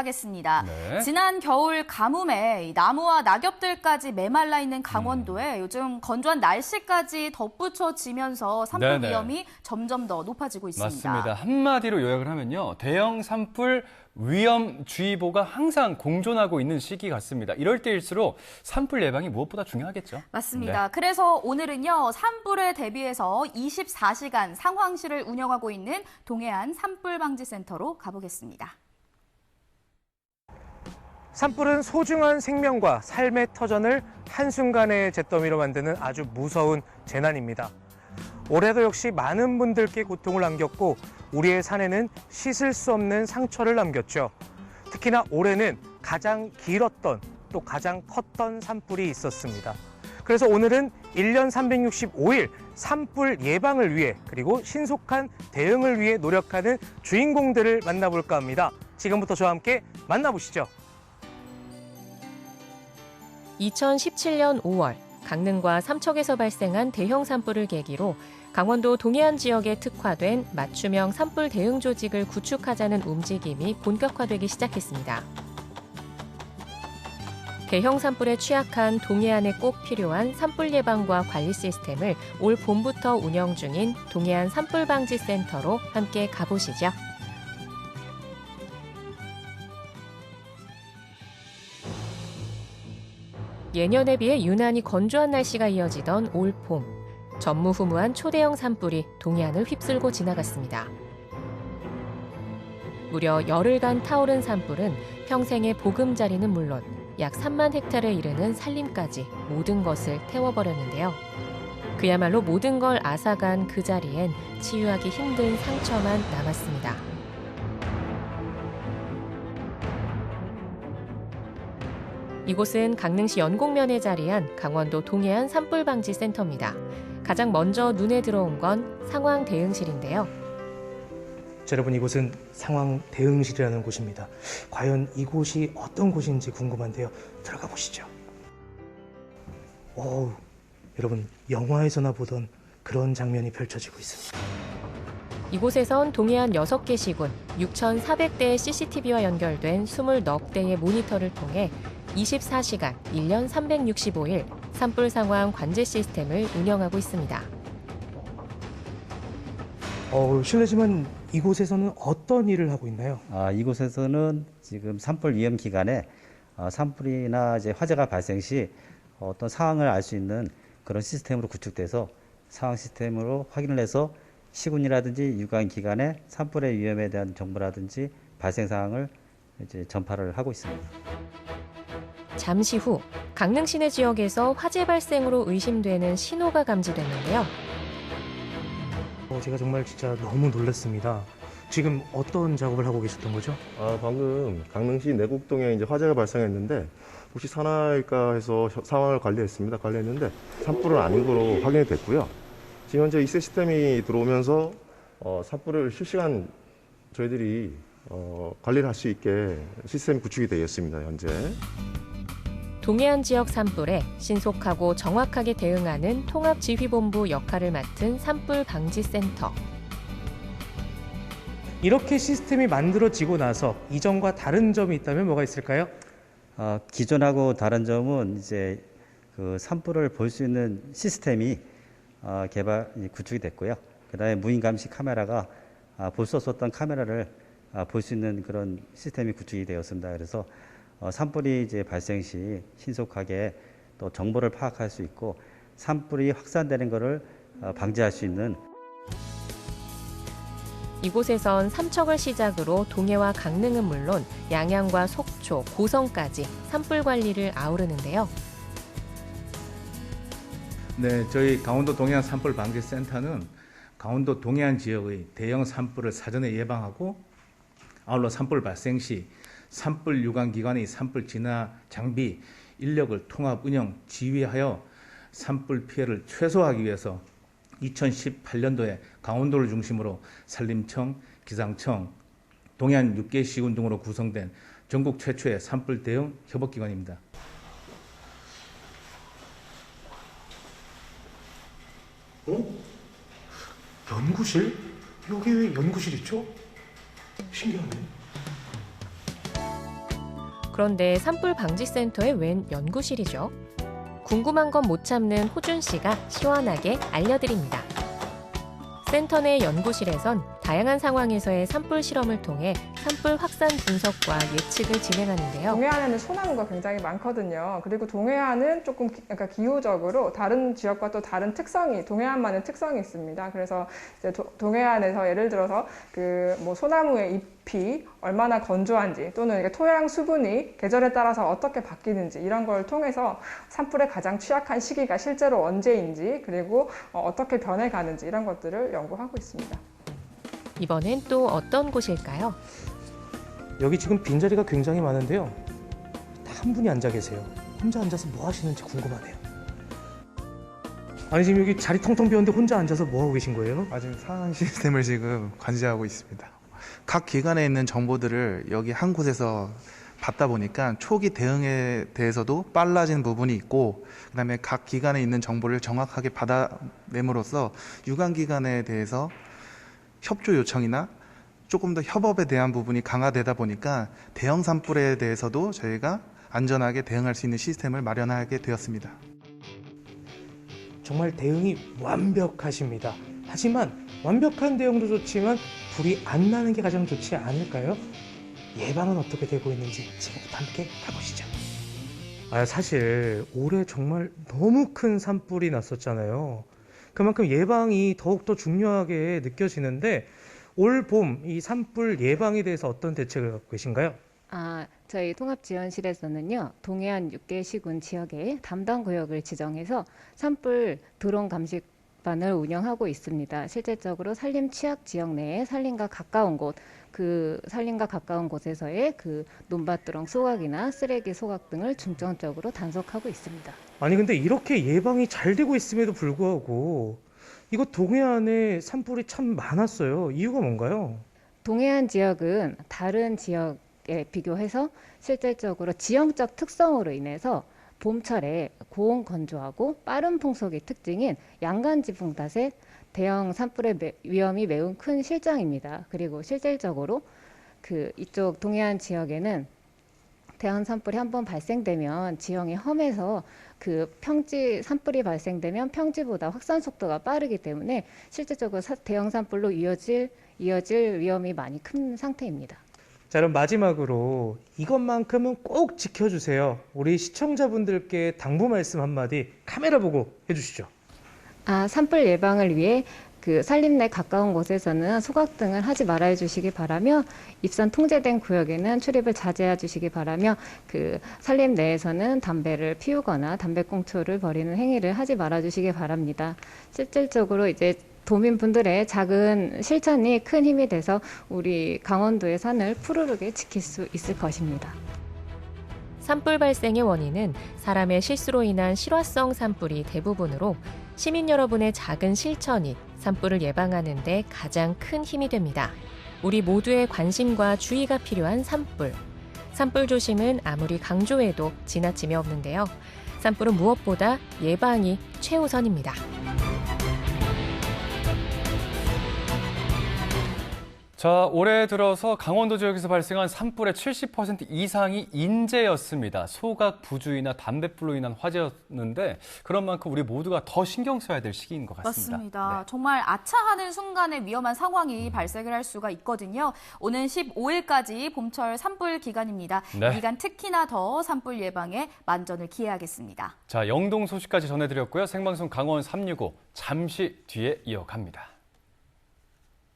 하겠습니다. 네. 지난 겨울 가뭄에 이 나무와 낙엽들까지 메말라 있는 강원도에 음. 요즘 건조한 날씨까지 덧붙여지면서 산불 네네. 위험이 점점 더 높아지고 있습니다. 맞습니다. 한마디로 요약을 하면요. 대형 산불 위험주의보가 항상 공존하고 있는 시기 같습니다. 이럴 때일수록 산불 예방이 무엇보다 중요하겠죠. 맞습니다. 네. 그래서 오늘은요, 산불에 대비해서 24시간 상황실을 운영하고 있는 동해안 산불 방지센터로 가보겠습니다. 산불은 소중한 생명과 삶의 터전을 한순간에 잿더미로 만드는 아주 무서운 재난입니다. 올해도 역시 많은 분들께 고통을 안겼고 우리의 산에는 씻을 수 없는 상처를 남겼죠. 특히나 올해는 가장 길었던 또 가장 컸던 산불이 있었습니다. 그래서 오늘은 1년 365일 산불 예방을 위해 그리고 신속한 대응을 위해 노력하는 주인공들을 만나볼까 합니다. 지금부터 저와 함께 만나보시죠. 2017년 5월 강릉과 삼척에서 발생한 대형 산불을 계기로 강원도 동해안 지역에 특화된 맞춤형 산불 대응 조직을 구축하자는 움직임이 본격화되기 시작했습니다. 대형 산불에 취약한 동해안에 꼭 필요한 산불 예방과 관리 시스템을 올 봄부터 운영 중인 동해안 산불 방지 센터로 함께 가보시죠. 예년에 비해 유난히 건조한 날씨가 이어지던 올 봄. 전무후무한 초대형 산불이 동해안을 휩쓸고 지나갔습니다. 무려 열흘간 타오른 산불은 평생의 보금자리는 물론 약 3만 헥타르에 이르는 산림까지 모든 것을 태워버렸는데요. 그야말로 모든 걸 앗아간 그 자리엔 치유하기 힘든 상처만 남았습니다. 이곳은 강릉시 연곡면에 자리한 강원도 동해안 산불 방지 센터입니다. 가장 먼저 눈에 들어온 건 상황 대응실인데요. 자, 여러분 이곳은 상황 대응실이라는 곳입니다. 과연 이곳이 어떤 곳인지 궁금한데요. 들어가 보시죠. 오, 여러분 영화에서나 보던 그런 장면이 펼쳐지고 있습니다. 이곳에선 동해안 6개 시군 6,400대의 CCTV와 연결된 20넉 대의 모니터를 통해 24시간 1년 365일 산불 상황 관제 시스템을 운영하고 있습니다. 어, 실례지만 이곳에서는 어떤 일을 하고 있나요? 아, 이곳에서는 지금 산불 위험 기간에 어, 산불이나 이제 화재가 발생 시 어떤 상황을 알 수 있는 그런 시스템으로 구축돼서 상황 시스템으로 확인을 해서 시군이라든지 유관 기관에 산불의 위험에 대한 정보라든지 발생 상황을 이제 전파를 하고 있습니다. 잠시 후 강릉 시내 지역에서 화재 발생으로 의심되는 신호가 감지됐는데요. 어, 제가 정말 진짜 너무 놀랐습니다. 지금 어떤 작업을 하고 계셨던 거죠? 아, 방금 강릉시 내곡동에 이제 화재가 발생했는데 혹시 산화일까 해서 셔- 상황을 관리했습니다. 관리했는데 산불은 아닌 거로 확인이 됐고요. 지금 현재 이 시스템이 들어오면서 어, 산불을 실시간 저희들이 어, 관리를 할 수 있게 시스템이 구축이 되어 있습니다. 현재. 동해안 지역 산불에 신속하고 정확하게 대응하는 통합지휘본부 역할을 맡은 산불 방지센터. 이렇게 시스템이 만들어지고 나서 이전과 다른 점이 있다면 뭐가 있을까요? 어, 기존하고 다른 점은 이제 그 산불을 볼 수 있는 시스템이 어, 개발 이 구축이 됐고요. 그다음에 무인 감시 카메라가 아, 볼수 없었던 카메라를 아, 볼수 있는 그런 시스템이 구축이 되었습니다. 그래서 어, 산불이 이제 발생 시 신속하게 또 정보를 파악할 수 있고 산불이 확산되는 것을 어, 방지할 수 있는 이곳에선 삼척을 시작으로 동해와 강릉은 물론 양양과 속초, 고성까지 산불 관리를 아우르는데요. 네, 저희 강원도 동해안 산불 방지 센터는 강원도 동해안 지역의 대형 산불을 사전에 예방하고 아울러 산불 발생 시 산불 유관 기관의 산불 진화 장비 인력을 통합 운영 지휘하여 산불 피해를 최소화하기 위해서 2018년도에 강원도를 중심으로 산림청, 기상청, 동해안 6개 시군 등으로 구성된 전국 최초의 산불 대응 협업기관입니다. 연구실? 여기 왜 연구실 있죠? 신기하네. 그런데 산불 방지센터에 웬 연구실이죠? 궁금한 건 못 참는 호준 씨가 시원하게 알려드립니다. 센터 내 연구실에선 다양한 상황에서의 산불 실험을 통해 산불 확산 분석과 예측을 진행하는데요. 동해안에는 소나무가 굉장히 많거든요. 그리고 동해안은 조금 기, 그러니까 기후적으로 다른 지역과 또 다른 특성이 동해안만의 특성이 있습니다. 그래서 도- 동해안에서 예를 들어서 그 뭐 소나무의 잎이 얼마나 건조한지 또는 토양 수분이 계절에 따라서 어떻게 바뀌는지 이런 걸 통해서 산불에 가장 취약한 시기가 실제로 언제인지 그리고 어, 어떻게 변해가는지 이런 것들을 연구하고 있습니다. 이번엔 또 어떤 곳일까요? 여기 지금 빈자리가 굉장히 많은데요. 딱 한 분이 앉아 계세요. 혼자 앉아서 뭐 하시는지 궁금하네요. 아니 지금 여기 자리 텅텅 비었는데 혼자 앉아서 뭐 하고 계신 거예요? 아, 지금 상황 시스템을 지금 관제하고 있습니다. 각 기관에 있는 정보들을 여기 한 곳에서 받다 보니까 초기 대응에 대해서도 빨라진 부분이 있고 그다음에 각 기관에 있는 정보를 정확하게 받아냄으로써 유관 기관에 대해서 협조 요청이나 조금 더 협업에 대한 부분이 강화되다 보니까 대형 산불에 대해서도 저희가 안전하게 대응할 수 있는 시스템을 마련하게 되었습니다. 정말 대응이 완벽하십니다. 하지만 완벽한 대응도 좋지만 불이 안 나는 게 가장 좋지 않을까요? 예방은 어떻게 되고 있는지 지금부터 함께 가보시죠. 아, 사실 올해 정말 너무 큰 산불이 났었잖아요. 그만큼 예방이 더욱더 중요하게 느껴지는데 올 봄 이 산불 예방에 대해서 어떤 대책을 갖고 계신가요? 아, 저희 통합지원실에서는요, 동해안 6개 시군 지역에 담당 구역을 지정해서 산불 드론 감식 반을 운영하고 있습니다. 실질적으로 산림 취약 지역 내에 산림과 가까운 곳, 그 산림과 가까운 곳에서의 그 논밭드렁 소각이나 쓰레기 소각 등을 중점적으로 단속하고 있습니다. 아니 근데 이렇게 예방이 잘 되고 있음에도 불구하고 이거 동해안에 산불이 참 많았어요. 이유가 뭔가요? 동해안 지역은 다른 지역에 비교해서 실질적으로 지형적 특성으로 인해서 봄철에 고온 건조하고 빠른 풍속이 특징인 양간 지붕 탓에 대형 산불의 매- 위험이 매우 큰 실정입니다. 그리고 실질적으로 그 이쪽 동해안 지역에는 대형 산불이 한 번 발생되면 지형이 험해서 그 평지 산불이 발생되면 평지보다 확산 속도가 빠르기 때문에 실질적으로 사- 대형 산불로 이어질 이어질 위험이 많이 큰 상태입니다. 자, 그럼 마지막으로 이것만큼은 꼭 지켜주세요. 우리 시청자분들께 당부 말씀 한마디 카메라 보고 해주시죠. 아, 산불 예방을 위해 그 산림 내 가까운 곳에서는 소각 등을 하지 말아 주시기 바라며 입산 통제된 구역에는 출입을 자제해 주시기 바라며 그 산림 내에서는 담배를 피우거나 담배꽁초를 버리는 행위를 하지 말아 주시기 바랍니다. 실질적으로 이제 도민분들의 작은 실천이 큰 힘이 돼서 우리 강원도의 산을 푸르르게 지킬 수 있을 것입니다. 산불 발생의 원인은 사람의 실수로 인한 실화성 산불이 대부분으로 시민 여러분의 작은 실천이 산불을 예방하는 데 가장 큰 힘이 됩니다. 우리 모두의 관심과 주의가 필요한 산불. 산불 조심은 아무리 강조해도 지나침이 없는데요. 산불은 무엇보다 예방이 최우선입니다. 자, 올해 들어서 강원도 지역에서 발생한 산불의 70% 이상이 인재였습니다. 소각 부주의나 담뱃불로 인한 화재였는데 그런 만큼 우리 모두가 더 신경 써야 될 시기인 것 같습니다. 맞습니다. 네. 정말 아차하는 순간에 위험한 상황이 발생을 할 수가 있거든요. 오는 15일까지 봄철 산불 기간입니다. 네. 이 기간 특히나 더 산불 예방에 만전을 기해야겠습니다. 자, 영동 소식까지 전해드렸고요. 생방송 강원 365 잠시 뒤에 이어갑니다.